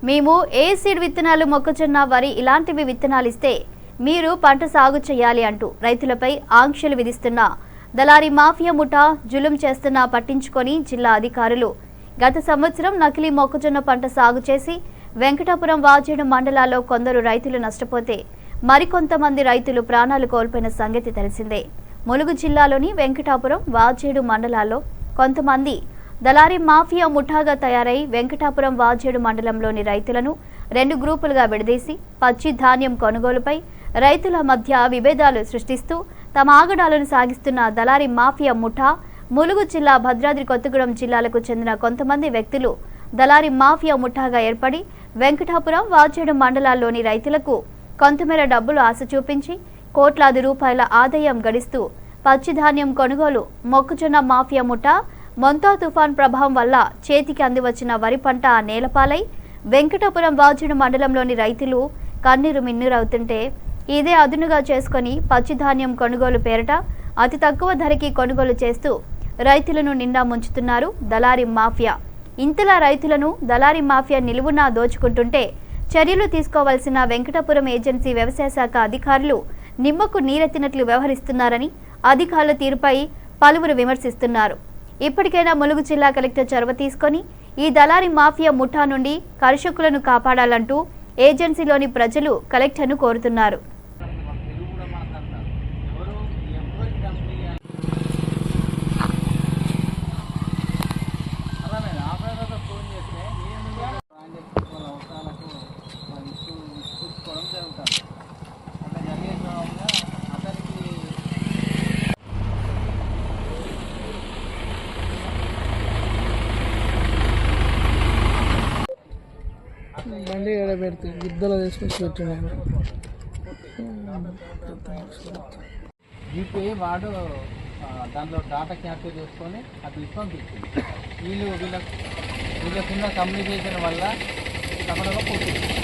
మేము ఏ సీడ్ విత్తనాలు మొక్కజొన్న వరి ఇలాంటివి విత్తనాలు ఇస్తే మీరు పంట సాగు చేయాలి అంటూ రైతులపై ఆంక్షలు విధిస్తున్న దళారీ మాఫియా ముఠా జులుం చేస్తున్నా పట్టించుకొని జిల్లా అధికారులు గత సంవత్సరం నకిలీ మొక్కజొన్న పంట సాగు చేసి వెంకటాపురం వాజేడు మండలాల్లో కొందరు రైతులు నష్టపోతే మరికొంతమంది రైతులు ప్రాణాలు కోల్పోయిన సంగతి తెలిసిందే. ములుగు జిల్లాలోని వెంకటాపురం వాజేడు మండలాల్లో కొంతమంది దళారీ మాఫియా ముఠాగా తయారై వెంకటాపురం వాజేడు మండలంలోని రైతులను రెండు గ్రూపులుగా విడదీసి పచ్చి ధాన్యం కొనుగోలుపై రైతుల మధ్య విభేదాలు సృష్టిస్తూ తమ ఆగడాలను సాగిస్తున్న దళారీ మాఫియా ముఠా ములుగు జిల్లా భద్రాద్రి కొత్తగూడెం జిల్లాలకు చెందిన కొంతమంది వ్యక్తులు దళారీ మాఫియా ముఠాగా ఏర్పడి వెంకటాపురం వాజేడు మండలాల్లోని రైతులకు కొంతమేర డబ్బులు ఆశ చూపించి కోట్లాది రూపాయల ఆదాయం గడిస్తూ పచ్చిధాన్యం కొనుగోలు మొక్కజొన్న మాఫియా ముఠా మొంతా తుఫాన్ ప్రభావం వల్ల చేతికి అందివచ్చిన వరి పంట నేలపాలై. వెంకటాపురం వాజుడు మండలంలోని రైతులు కన్నీరు మిన్నీరవుతుంటే ఇదే అదునుగా చేసుకొని పచ్చిధాన్యం కొనుగోలు పేరట అతి తక్కువ ధరకి కొనుగోలు చేస్తూ రైతులను నిండా ముంచుతున్నారు దళారి మాఫియా. ఇంతలా రైతులను దళారి మాఫియా నిలువునా దోచుకుంటుంటే చర్యలు తీసుకోవాల్సిన వెంకటాపురం ఏజెన్సీ వ్యవసాయ శాఖ అధికారులు నిమ్మకు నీరెత్తినట్లు వ్యవహరిస్తున్నారని అధికారుల తీరుపై పలువురు విమర్శిస్తున్నారు. ఇప్పటికైనా ములుగు జిల్లా కలెక్టర్ చొరవ తీసుకొని ఈ దళారీ మాఫియా ముఠా నుండి కర్షకులను కాపాడాలంటూ ఏజెన్సీలోని ప్రజలు కలెక్టర్ను కోరుతున్నారు. బండి ఏడ పెడితే గిద్దలు తీసుకొచ్చి పెట్టినాను జీపే వాడు దాంట్లో డాటా క్యాప్చర్ చేసుకొని అట్లా ఇస్తాం వీళ్ళు వీళ్ళ వీళ్ళకున్న కమ్యూనికేషన్ వల్ల తప్పకుండా పోతుంది.